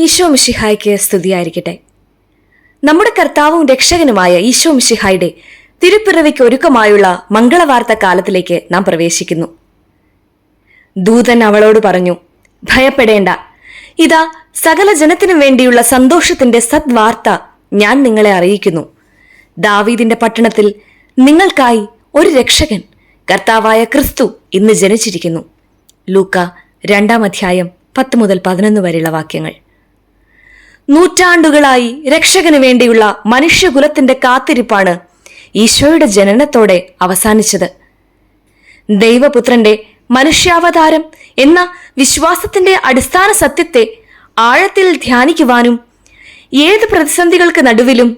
ഈശോ മിഷിഹായ്ക്ക് സ്തുതിയായിരിക്കട്ടെ. നമ്മുടെ കർത്താവും രക്ഷകനുമായ ഈശോ മിഷിഹായുടെ തിരുപ്പിറവിക്ക് ഒരുക്കമായുള്ള മംഗളവാർത്ത കാലത്തിലേക്ക് നാം പ്രവേശിക്കുന്നു. ദൂതൻ അവളോട് പറഞ്ഞു ഭയപ്പെടേണ്ട. ഇതാ സകല ജനത്തിനും വേണ്ടിയുള്ള സന്തോഷത്തിന്റെ സദ്വാർത്ത ഞാൻ നിങ്ങളെ അറിയിക്കുന്നു. ദാവീദിന്റെ പട്ടണത്തിൽ നിങ്ങൾക്കായി ഒരു രക്ഷകൻ കർത്താവായ ക്രിസ്തു ഇന്ന് ജനിച്ചിരിക്കുന്നു. ലൂക്ക രണ്ടാം അധ്യായം പത്ത് മുതൽ പതിനൊന്ന് വരെയുള്ള വാക്യങ്ങൾ. നൂറ്റാണ്ടുകളായി രക്ഷകന് വേണ്ടിയുള്ള മനുഷ്യകുലത്തിന്റെ കാത്തിരിപ്പാണ് ഈശോയുടെ ജനനത്തോടെ അവസാനിച്ചത്. ദൈവപുത്രന്റെ മനുഷ്യാവതാരം എന്ന വിശ്വാസത്തിന്റെ അടിസ്ഥാന സത്യത്തെ ആഴത്തിൽ ധ്യാനിക്കുവാനും ഏത് പ്രതിസന്ധികൾക്ക് നടുവിലും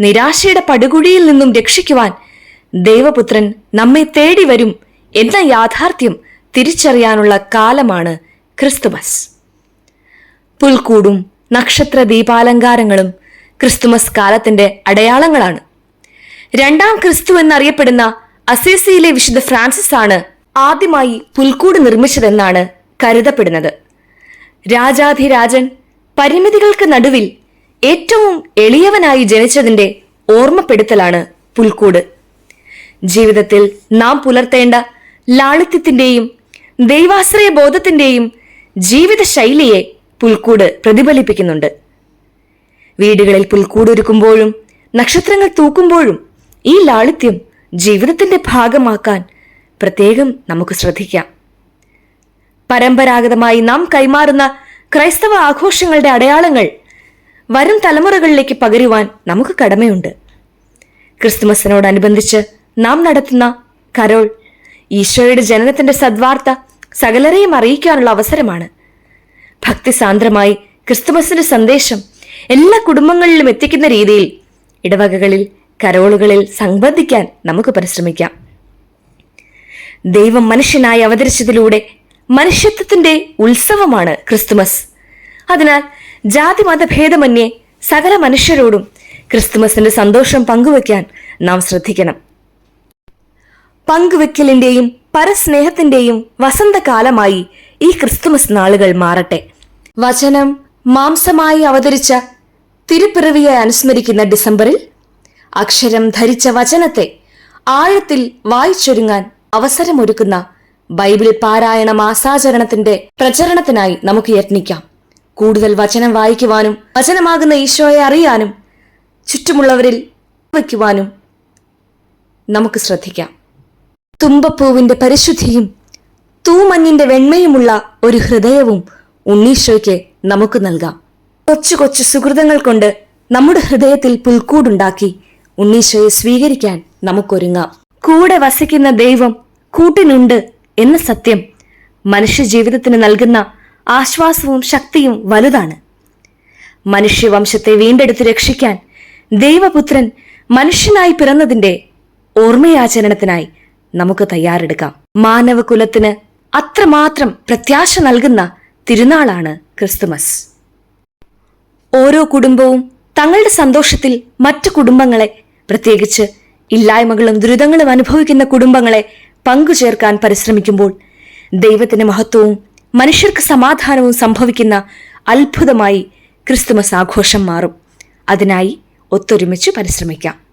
നിരാശയുടെ പടുകുഴിയിൽ നിന്നും രക്ഷിക്കുവാൻ ദൈവപുത്രൻ നമ്മെ തേടി വരും എന്ന യാഥാർത്ഥ്യം തിരിച്ചറിയാനുള്ള കാലമാണ് ക്രിസ്തുമസ്. പുൽക്കൂടും നക്ഷത്ര ദീപാലങ്കാരങ്ങളും ക്രിസ്തുമസ് കാലത്തിന്റെ അടയാളങ്ങളാണ്. രണ്ടാം ക്രിസ്തു എന്നറിയപ്പെടുന്ന അസേസിയിലെ വിശുദ്ധ ഫ്രാൻസിസ് ആണ് ആദ്യമായി പുൽക്കൂട് നിർമ്മിച്ചതെന്നാണ് കരുതപ്പെടുന്നത്. രാജാധിരാജൻ പരിമിതികൾക്ക് നടുവിൽ ഏറ്റവും എളിയവനായി ജനിച്ചതിന്റെ ഓർമ്മപ്പെടുത്തലാണ് പുൽക്കൂട്. ജീവിതത്തിൽ നാം പുലർത്തേണ്ട ലാളിത്യത്തിന്റെയും ദൈവാശ്രയ ബോധത്തിന്റെയും ജീവിത ശൈലിയെ പുൽക്കൂട് പ്രതിഫലിപ്പിക്കുന്നുണ്ട്. വീടുകളിൽ പുൽക്കൂട് ഒരുക്കുമ്പോഴും നക്ഷത്രങ്ങൾ തൂക്കുമ്പോഴും ഈ ലാളിത്യം ജീവിതത്തിന്റെ ഭാഗമാക്കാൻ പ്രത്യേകം നമുക്ക് ശ്രദ്ധിക്കാം. പരമ്പരാഗതമായി നാം കൈമാറുന്ന ക്രൈസ്തവ ആഘോഷങ്ങളുടെ അടയാളങ്ങൾ വരും തലമുറകളിലേക്ക് പകരുവാൻ നമുക്ക് കടമയുണ്ട്. ക്രിസ്തുമസിനോടനുബന്ധിച്ച് നാം നടത്തുന്ന കരോൾ ഈശോയുടെ ജനനത്തിന്റെ സദ്വാർത്ത സകലരെയും അറിയിക്കാനുള്ള അവസരമാണ്. ഭക്തിസാന്ദ്രമായി ക്രിസ്തുമസിന്റെ സന്ദേശം എല്ലാ കുടുംബങ്ങളിലും എത്തിക്കുന്ന രീതിയിൽ ഇടവകകളിൽ കരോളുകളിൽ സംബന്ധിക്കാൻ നമുക്ക് പരിശ്രമിക്കാം. ദൈവം മനുഷ്യനായി അവതരിച്ചതിലൂടെ മനുഷ്യത്വത്തിന്റെ ഉത്സവമാണ് ക്രിസ്തുമസ്. അതിനാൽ ജാതി മതഭേദമന്യേ സകല മനുഷ്യരോടും ക്രിസ്തുമസിന്റെ സന്തോഷം പങ്കുവെക്കാൻ നാം ശ്രദ്ധിക്കണം. പങ്കുവെക്കലിന്റെയും പരസ്നേഹത്തിന്റെയും വസന്തകാലമായി ഈ ക്രിസ്തുമസ് നാളുകൾ മാറട്ടെ. വചനം മാംസമായി അവതരിച്ച തിരുപ്പിറവിയെ അനുസ്മരിക്കുന്ന ഡിസംബറിൽ അക്ഷരം ധരിച്ച വചനത്തെ ആഴത്തിൽ വായിച്ചൊരുങ്ങാൻ അവസരമൊരുക്കുന്ന ബൈബിൾ പാരായണ മാസാചരണത്തിന്റെ പ്രചരണത്തിനായി നമുക്ക് യത്നിക്കാം. കൂടുതൽ വചനം വായിക്കുവാനും വചനമാകുന്ന ഈശോയെ അറിയാനും ചുറ്റുമുള്ളവരിൽ വയ്ക്കുവാനും നമുക്ക് ശ്രദ്ധിക്കാം. തുമ്പപ്പൂവിന്റെ പരിശുദ്ധിയും തൂമഞ്ഞിന്റെ വെണ്മയുമുള്ള ഒരു ഹൃദയവും ഉണ്ണീശോയ്ക്ക് നമുക്ക് നൽകാം. കൊച്ചു കൊച്ചു സുഹൃതങ്ങൾ കൊണ്ട് നമ്മുടെ ഹൃദയത്തിൽ പുൽക്കൂടുണ്ടാക്കി ഉണ്ണീശോയെ സ്വീകരിക്കാൻ നമുക്കൊരുങ്ങാം. കൂടെ വസിക്കുന്ന ദൈവം കൂട്ടിനുണ്ട് എന്ന സത്യം മനുഷ്യ ജീവിതത്തിന് നൽകുന്ന ആശ്വാസവും ശക്തിയും വലുതാണ്. മനുഷ്യവംശത്തെ വീണ്ടെടുത്ത് രക്ഷിക്കാൻ ദൈവപുത്രൻ മനുഷ്യനായി പിറന്നതിന്റെ ഓർമ്മയാചരണത്തിനായി നമുക്ക് തയ്യാറെടുക്കാം. മാനവകുലത്തിന് അത്രമാത്രം പ്രത്യാശ നൽകുന്ന തിരുനാളാണ് ക്രിസ്തുമസ്. ഓരോ കുടുംബവും തങ്ങളുടെ സന്തോഷത്തിൽ മറ്റു കുടുംബങ്ങളെ പ്രത്യേകിച്ച് ഇല്ലായ്മകളും ദുരിതങ്ങളും അനുഭവിക്കുന്ന കുടുംബങ്ങളെ പങ്കുചേർക്കാൻ പരിശ്രമിക്കുമ്പോൾ ദൈവത്തിന് മഹത്വവും മനുഷ്യർക്ക് സമാധാനവും സംഭവിക്കുന്ന അത്ഭുതമായി ക്രിസ്തുമസ് ആഘോഷം മാറും. അതിനായി ഒത്തൊരുമിച്ച് പരിശ്രമിക്കാം.